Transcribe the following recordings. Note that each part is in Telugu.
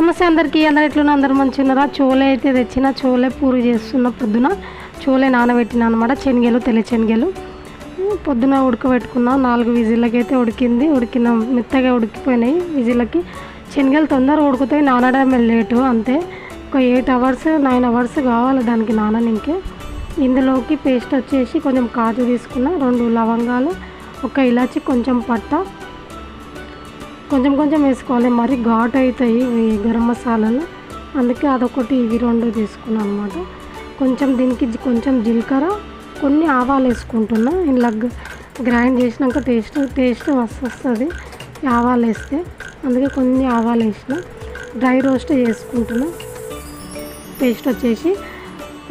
నమస్తే అందరికీ అందరు ఎట్లున్నా అందరు మంచిగా ఉన్నారా చోలే అయితే తెచ్చిన చోలే పూరి చేస్తున్న పొద్దున. చోలే నానబెట్టిన అనమాట శనగలు తెల్ల శనగలు. పొద్దున ఉడకబెట్టుకున్నా నాలుగు విజిల్లకి అయితే ఉడికింది. ఉడికిన మెత్తగా ఉడికిపోయినాయి విజిల్లకి. శనగలు తొందరగా ఉడుకుతాయి నానడం లేటు అంతే. ఒక ఎయిట్ అవర్స్ నైన్ అవర్స్ కావాలి దానికి నాననికే. ఇందులోకి పేస్ట్ వచ్చేసి కొంచెం కాజు తీసుకున్న రెండు లవంగాలు ఒక ఇలాచి కొంచెం పట్ట. కొంచెం కొంచెం వేసుకోవాలి. మరి ఘాట్ అవుతాయి ఈ గరం మసాలాలు. అందుకే అదొకటి ఇవి రెండు తీసుకున్నాను అనమాట కొంచెం దీనికి కొంచెం జీలకర్ర కొన్ని ఆవాలు వేసుకుంటున్నా. ఇలా గ్రైండ్ చేసినాక టేస్ట్ టేస్ట్ మస్తు వస్తుంది. ఆవాలు వేస్తే. అందుకే కొన్ని ఆవాలు వేసిన. డ్రై రోస్ట్ చేసుకుంటున్నా పేస్ట్ వచ్చేసి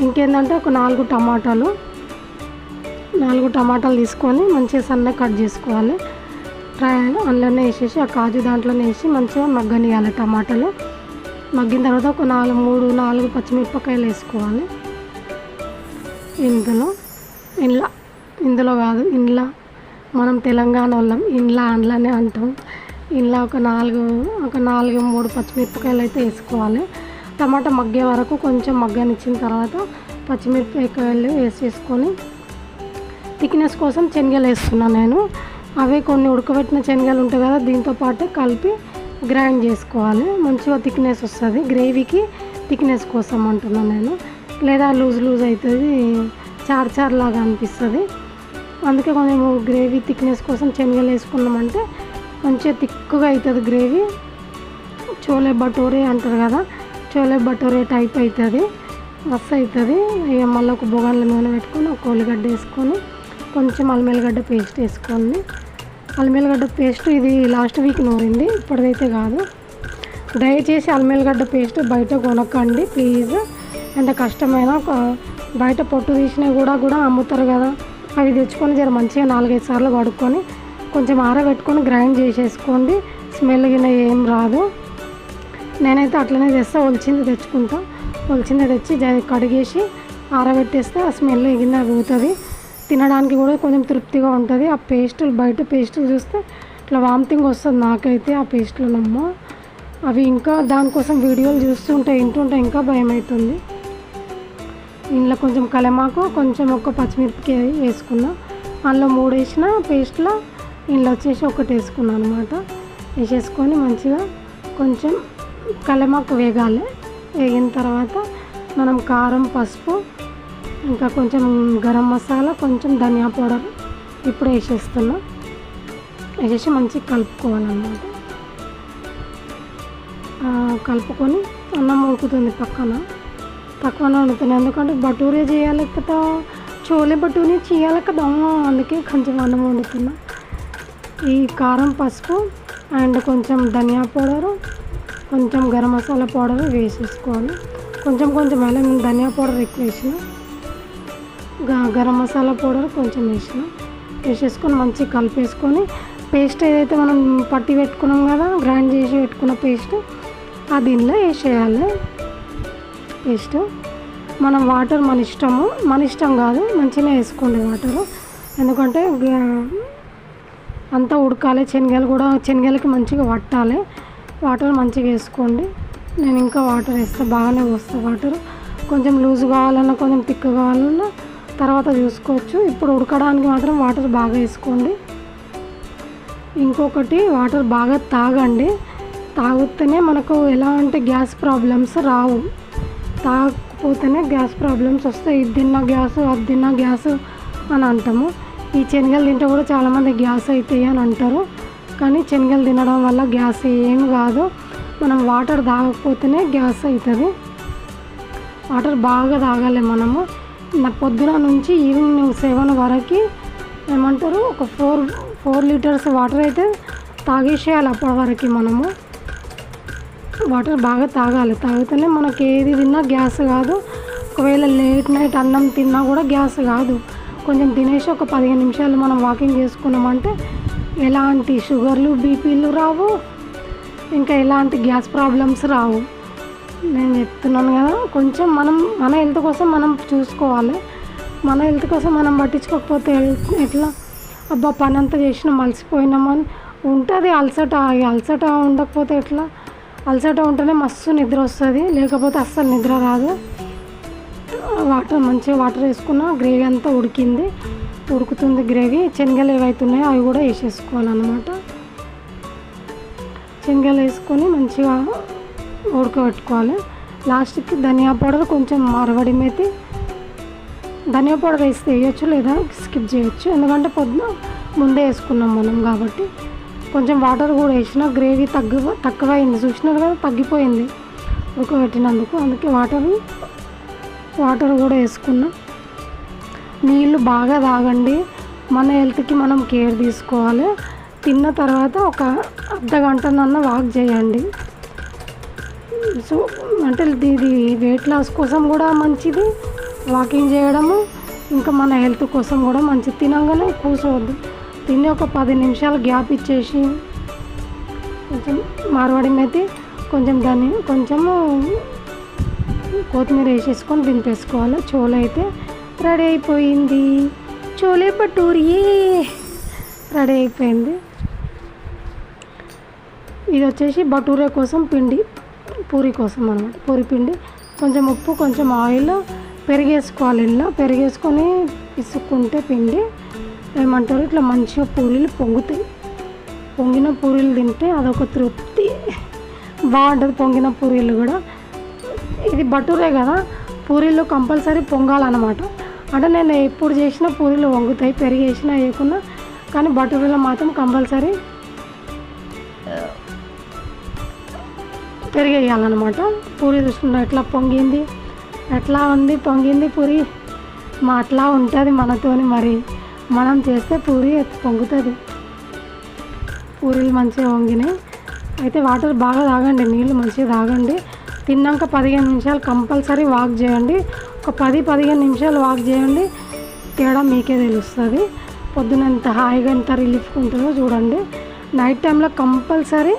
ఇంకేంటంటే ఒక నాలుగు టమాటాలు. నాలుగు టమాటాలు తీసుకొని మంచిగా సన్నగా కట్ చేసుకోవాలి. ఫ్రై అందులోనే వేసేసి ఆ కాజు దాంట్లోనే వేసి మంచిగా మగ్గనియాలి టమాటాలు. మగ్గిన తర్వాత ఒక నాలుగు మూడు నాలుగు పచ్చిమిరపకాయలు వేసుకోవాలి. ఇందులో ఇండ్ల ఇందులో కాదు ఇండ్ల. మనం తెలంగాణ వాళ్ళం ఇండ్ల అండ్లనే అంటాం. ఇండ్ల ఒక నాలుగు ఒక నాలుగు మూడు పచ్చిమిరపకాయలు అయితే వేసుకోవాలి. టమాటా మగ్గే వరకు కొంచెం మగ్గనిచ్చిన తర్వాత పచ్చిమిరపకాయలు వేసేసుకొని థిక్నెస్ కోసం శనగలు వేస్తున్నాను నేను. అవే కొన్ని ఉడకబెట్టిన శనగలు ఉంటాయి కదా దీంతో పాటు కలిపి గ్రైండ్ చేసుకోవాలి. మంచిగా థిక్నెస్ వస్తుంది. గ్రేవీకి థిక్నెస్ కోసం అంటున్నాను నేను. లేదా లూజ్ లూజ్ అవుతుంది చార్ చార్ లాగా అనిపిస్తుంది. అందుకే కొంచెం గ్రేవీ థిక్నెస్ కోసం శనగలు వేసుకున్నామంటే మంచిగా తిక్కుగా అవుతుంది గ్రేవీ. చోలే బటోరే అంటారు కదా చోలే బటోరే టైప్ అవుతుంది మస్తు అవుతుంది. ఇక మళ్ళీ ఒక బొగాన్ల నూనె పెట్టుకొని ఒక ఉల్లిగడ్డ వేసుకొని కొంచెం అల్మెల్లిగడ్డ పేస్ట్ వేసుకోండి. అల్మెల్లిగడ్డ పేస్ట్ ఇది లాస్ట్ వీక్ నూరింది ఇప్పటిదైతే కాదు. దయచేసి అల్మెల్లిగడ్డ పేస్ట్ బయట కొనకండి ప్లీజ్. ఎంత కష్టమైన బయట పొట్టు తీసినవి కూడా కూడా అమ్ముతారు కదా. అవి తెచ్చుకొని జర మంచిగా నాలుగైదు సార్లు కడుక్కొని కొంచెం ఆరబెట్టుకొని గ్రైండ్ చేసేసుకోండి. స్మెల్ గిన్నె ఏం రాదు. నేనైతే అట్లనే తెస్తా ఒలిచింది తెచ్చుకుంటా. ఒలిచింది తెచ్చి జ- కడిగేసి ఆరబెట్టేస్తే ఆ స్మెల్ గిన్నె పోతుంది తినడానికి కూడా కొంచెం తృప్తిగా ఉంటుంది. ఆ పేస్టులు బయట పేస్టులు చూస్తే ఇట్లా వామిటింగ్ వస్తుంది నాకైతే ఆ పేస్టులు నమ్మ అవి ఇంకా దానికోసం వీడియోలు చూస్తుంటే వింటుంటే ఇంకా భయం అవుతుంది ఇందులో కొంచెం కలమాకు కొంచెం ఒక పచ్చిమిరపకి వేసుకున్నా. అందులో మూడు వేసిన పేస్ట్లో ఇందులో వచ్చేసి ఒకటి వేసుకున్నాను అనమాట వేసేసుకొని మంచిగా కొంచెం కలమాకు వేగాలి. వేగిన తర్వాత మనం కారం పసుపు ఇంకా కొంచెం గరం మసాలా కొంచెం ధనియా పౌడర్ ఇప్పుడు వేసేస్తున్నా. వేసేసి మంచిగా కలుపుకోవాలన్నమాట. కలుపుకొని అన్నం ఉడుకుతుంది పక్కన. పక్కన వండుతుంది ఎందుకంటే బటూరే చేయాలి కదా. చోలే బటూరే చేయాలి కదా. అందుకే కొంచెం అన్నం వండుతున్నా. ఈ కారం పసుపు అండ్ కొంచెం ధనియా పౌడరు కొంచెం గరం మసాలా పౌడర్ వేసేసుకోవాలి. కొంచెం కొంచెం అలా నేను ధనియా పౌడర్ ఎక్కువ వేసిన. గరం మసాలా పౌడర్ కొంచెం వేసిన వేసేసుకొని మంచిగా కలిపేసుకొని పేస్ట్ ఏదైతే మనం పట్టి పెట్టుకున్నాం కదా గ్రైండ్ చేసి పెట్టుకున్న పేస్ట్ ఆ దీనిలో వేసేయాలి. పేస్ట్ మనం వాటర్ మన ఇష్టము మన ఇష్టం కాదు మంచిగా వేసుకోండి వాటర్. ఎందుకంటే అంతా ఉడకాలి శనగలు కూడా శనగలకి మంచిగా పట్టాలి వాటర్ మంచిగా వేసుకోండి. నేను ఇంకా వాటర్ వేస్తే బాగానే పోస్తాను వాటర్. కొంచెం లూజ్ కావాలన్నా కొంచెం తిక్క కావాలన్నా తర్వాత చూసుకోవచ్చు. ఇప్పుడు ఉడకడానికి మాత్రం వాటర్ బాగా వేసుకోండి. ఇంకొకటి వాటర్ బాగా తాగండి. తాగితేనే మనకు ఎలా అంటే గ్యాస్ ప్రాబ్లమ్స్ రావు. తాగకపోతేనే గ్యాస్ ప్రాబ్లమ్స్ వస్తాయి. ఇది తిన్నా గ్యాస్ అది తిన్నా గ్యాస్ అని అంటాము. ఈ శనగలు తింటే కూడా చాలామంది గ్యాస్ అవుతాయి అని అంటారు. కానీ శనగలు తినడం వల్ల గ్యాస్ ఏం కాదు. మనం వాటర్ తాగకపోతేనే గ్యాస్ అవుతుంది. వాటర్ బాగా తాగాలి మనము. నా పొద్దున నుంచి ఈవినింగ్ సెవెన్ వరకు ఏమంటారు ఒక ఫోర్ ఫోర్ లీటర్స్ వాటర్ అయితే తాగేసేయాలి అప్పటి వరకు మనము. వాటర్ బాగా తాగాలి. తాగితేనే మనకి ఏది తిన్నా గ్యాస్ కాదు. ఒకవేళ లేట్ నైట్ అన్నం తిన్నా కూడా గ్యాస్ కాదు. కొంచెం తినేసి ఒక పదిహేను నిమిషాలు మనం వాకింగ్ చేసుకున్నామంటే ఎలాంటి షుగర్లు బీపీలు రావు. ఇంకా ఎలాంటి గ్యాస్ ప్రాబ్లమ్స్ రావు. నేను చెప్తున్నాను కదా కొంచెం మనం మన హెల్త్ కోసం మనం చూసుకోవాలి. మన హెల్త్ కోసం మనం పట్టించుకోకపోతే ఎట్లా? అబ్బా పని అంతా చేసినాం అలసిపోయినామని ఉంటుంది అలసట అలసట ఉండకపోతే ఎట్లా? అలసట ఉంటేనే మస్తు నిద్ర వస్తుంది లేకపోతే అస్సలు నిద్ర రాదు. వాటర్ మంచిగా వాటర్ వేసుకున్న గ్రేవీ అంతా ఉడికింది. ఉడుకుతుంది గ్రేవీ. శనగలు ఏవైతున్నాయో అవి కూడా వేసేసుకోవాలన్నమాట. శనగలు వేసుకొని మంచిగా ఉడకబెట్టుకోవాలి. లాస్ట్కి ధనియా పౌడర్ కొంచెం మరవడి ధనియా పౌడర్ వేస్తే వేయచ్చు లేదా స్కిప్ చేయొచ్చు. ఎందుకంటే పొద్దున ముందే వేసుకున్నాం మనం కాబట్టి. కొంచెం వాటర్ కూడా వేసిన గ్రేవీ తగ్గు తక్కువైంది. చూసినారు కదా తగ్గిపోయింది ఉడకబెట్టినందుకు. అందుకే వాటర్ వాటర్ కూడా వేసుకున్నా. నీళ్ళు బాగా తాగండి. మన హెల్త్కి మనం కేర్ తీసుకోవాలి. తిన్న తర్వాత ఒక అర్ధ గంటనన్న వాక్ చేయండి. సో అంటే ఇది వెయిట్ లాస్ కోసం కూడా మంచిది. వాకింగ్ చేయడము ఇంకా మన హెల్త్ కోసం కూడా మంచిది. తినగానే కూర్చోవద్దు. తిని ఒక పది నిమిషాలు గ్యాప్ ఇచ్చేసి కొంచెం మార్వాడి అయితే కొంచెం దాన్ని కొంచెము కొత్తిమీర వేసేసుకొని దింపేసుకోవాలి. చోలే అయితే రెడీ అయిపోయింది. చోలే పట్టూరియే రెడీ అయిపోయింది. ఇది వచ్చేసి భటూరే కోసం పిండి. పూరి కోసం అనమాట పూరి పిండి కొంచెం ఉప్పు కొంచెం ఆయిల్ పెరిగేసుకోవాలి ఇలా పెరిగేసుకొని పిసుక్కుంటే పిండి ఏమంటారు ఇట్లా మంచిగా పూరీలు పొంగుతాయి. పొంగిన పూరీలు తింటే అదొక తృప్తి. బాగుంటుంది పొంగిన పూరీలు కూడా. ఇది బటూరే కదా పూరీలు కంపల్సరీ పొంగాలన్నమాట. అంటే నేను ఎప్పుడు చేసినా పూరీలు వంగుతాయి పెరిగేసినా వేయకున్నా కానీ బటూరీలో మాత్రం కంపల్సరీ పెరిగేయాలన్నమాట. పూరి చూసుకుంటాం ఎట్లా పొంగింది? ఎట్లా ఉంది? పొంగింది పూరి? మా అట్లా ఉంటుంది మనతోని మరి. మనం చేస్తే పూరి పొంగుతుంది? పూరీలు మంచిగా వంగినాయి. అయితే వాటర్ బాగా తాగండి నీళ్ళు మంచిగా తాగండి. తిన్నాక పదిహేను నిమిషాలు కంపల్సరీ వాక్ చేయండి. ఒక పది పదిహేను నిమిషాలు వాక్ చేయండి. తేడా మీకే తెలుస్తుంది. పొద్దున ఎంత హాయిగా ఎంత రిలీఫ్గా ఉంటుందో చూడండి. నైట్ టైంలో కంపల్సరీ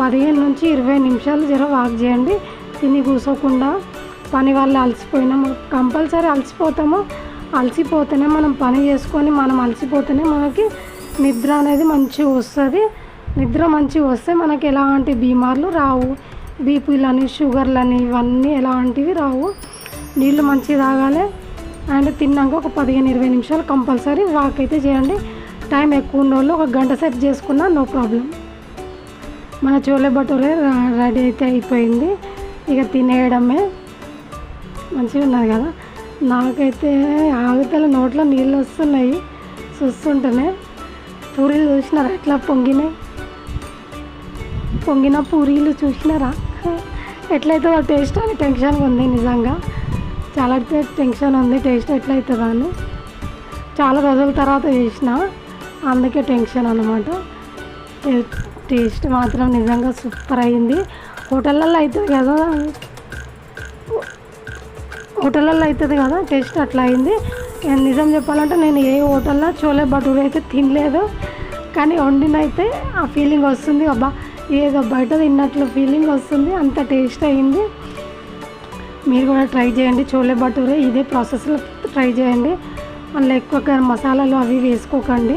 పదిహేను నుంచి ఇరవై నిమిషాలు జర వాక్ చేయండి. తిని కూర్చోకుండా పని వల్ల అలసిపోయినాము. కంపల్సరీ అలసిపోతాము. అలసిపోతేనే మనం పని చేసుకొని మనం అలసిపోతేనే మనకి నిద్ర అనేది మంచిగా వస్తుంది. నిద్ర మంచిగా వస్తే మనకి ఎలాంటి బీమార్లు రావు. బీపీలని షుగర్లని ఇవన్నీ ఎలాంటివి రావు. నీళ్ళు మంచిగా తాగాలి. అండ్ తిన్నాక ఒక పదిహేను ఇరవై నిమిషాలు కంపల్సరీ వాక్ అయితే చేయండి. టైం ఎక్కువ ఉన్న వాళ్ళు ఒక గంట సేపు చేసుకున్నా నో ప్రాబ్లం మన చోలే భటూరే రెడీ అయితే అయిపోయింది. ఇక తినేయడమే. మంచిగా ఉన్నది కదా? నాకైతే ఆగుతల నోట్లో నీళ్ళు వస్తున్నాయి. చూస్తుంటేనే. పూరీలు చూసినారా? ఎట్లా పొంగినాయి? పొంగిన పూరీలు చూసినారా? ఎట్లయితే టేస్ట్ అని టెన్షన్ ఉంది నిజంగా. చాలా టెన్షన్ ఉంది టేస్ట్ ఎట్లయితుందా అని. చాలా రోజుల తర్వాత చేసిన. అందుకే టెన్షన్ అనమాట టేస్ట్ మాత్రం నిజంగా సూపర్ అయింది. హోటళ్ళల్లో అవుతుంది కదా హోటళ్ళల్లో అవుతుంది కదా టేస్ట్ అట్లా అయింది. నిజం చెప్పాలంటే నేను ఏ హోటల్లో చోలే భటూరి అయితే తినలేదు. కానీ వండినైతే ఆ ఫీలింగ్ వస్తుంది. అబ్బా ఏదో బయట తిన్నట్లు ఫీలింగ్ వస్తుంది. అంత టేస్ట్ అయింది. మీరు కూడా ట్రై చేయండి చోలే భటూరే ఇదే ప్రాసెస్లో ట్రై చేయండి. అందులో ఎక్కువ మసాలాలు అవి వేసుకోకండి.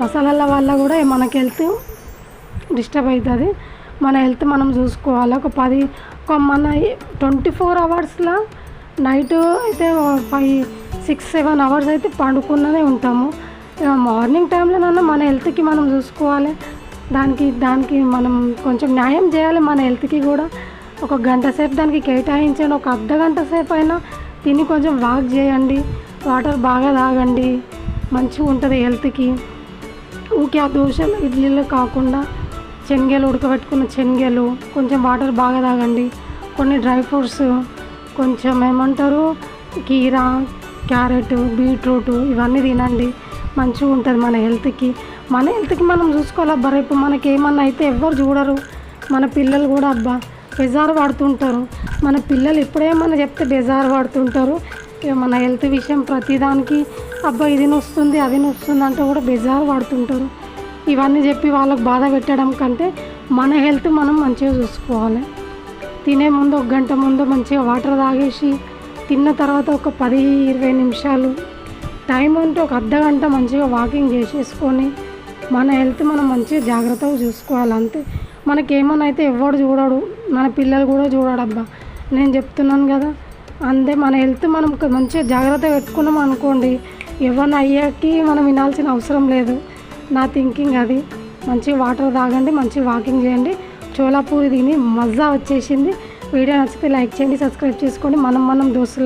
మసాలాల వల్ల కూడా మనకి హెల్త్ డిస్టర్బ్ అవుతుంది. మన హెల్త్ మనం చూసుకోవాలి. ఒక పది ఒక మన ట్వంటీ ఫోర్ అవర్స్లో నైట్ అయితే ఫైవ్ సిక్స్ సెవెన్ అవర్స్ అయితే పండుకున్ననే ఉంటాము. మార్నింగ్ టైంలోనన్నా మన హెల్త్కి మనం చూసుకోవాలి. దానికి దానికి మనం కొంచెం న్యాయం చేయాలి మన హెల్త్కి కూడా. ఒక గంట సేపు దానికి కేటాయించండి. ఒక అర్ధ గంట సేపు అయినా తిని కొంచెం వాక్ చేయండి. వాటర్ బాగా తాగండి. మంచిగా ఉంటుంది హెల్త్కి. ఊకే ఆ దోశలు ఇడ్లీలు కాకుండా శనగలు ఉడకబెట్టుకున్న శనగలు కొంచెం వాటర్ బాగా తాగండి. కొన్ని డ్రై ఫ్రూట్స్ కొంచెం ఏమంటారు కీరా క్యారెట్ బీట్రూట్ ఇవన్నీ తినండి. మంచిగా ఉంటుంది మన హెల్త్కి. మన హెల్త్కి మనం చూసుకోవాలి అబ్బా. రేపు మనకి ఏమన్నా అయితే ఎవ్వరు చూడరు. మన పిల్లలు కూడా అబ్బా బెజారు పడుతుంటారు మన పిల్లలు ఎప్పుడేమన్నా చెప్తే బెజారు పడుతుంటారు మన హెల్త్ విషయం ప్రతిదానికి అబ్బా ఇది నొస్తుంది అది నొస్తుంది అంటే కూడా బెజారు పడుతుంటారు ఇవన్నీ చెప్పి వాళ్ళకి బాధ పెట్టడం కంటే మన హెల్త్ మనం మంచిగా చూసుకోవాలి. తినే ముందు ఒక గంట ముందు మంచిగా వాటర్ తాగేసి తిన్న తర్వాత ఒక పది ఇరవై నిమిషాలు టైం అంటే ఒక అర్ధ గంట మంచిగా వాకింగ్ చేసేసుకొని మన హెల్త్ మనం మంచిగా జాగ్రత్తగా చూసుకోవాలి. అంతే. మనకేమన్నా అయితే ఎవడు చూడడు మన పిల్లలు కూడా చూడడబ్బా నేను చెప్తున్నాను కదా. అంతే మన హెల్త్ మనం మంచిగా జాగ్రత్త పెట్టుకున్నాం అనుకోండి ఎవరిని అయ్యాకి మనం వినాల్సిన అవసరం లేదు. నా థింకింగ్ అది. మంచి వాటర్ తాగండి మంచి వాకింగ్ చేయండి. చోలాపూరి తిని మజా వచ్చేసింది. వీడియో నచ్చితే లైక్ చేయండి సబ్స్క్రైబ్ చేసుకోండి. మనం మనం దోస్తులం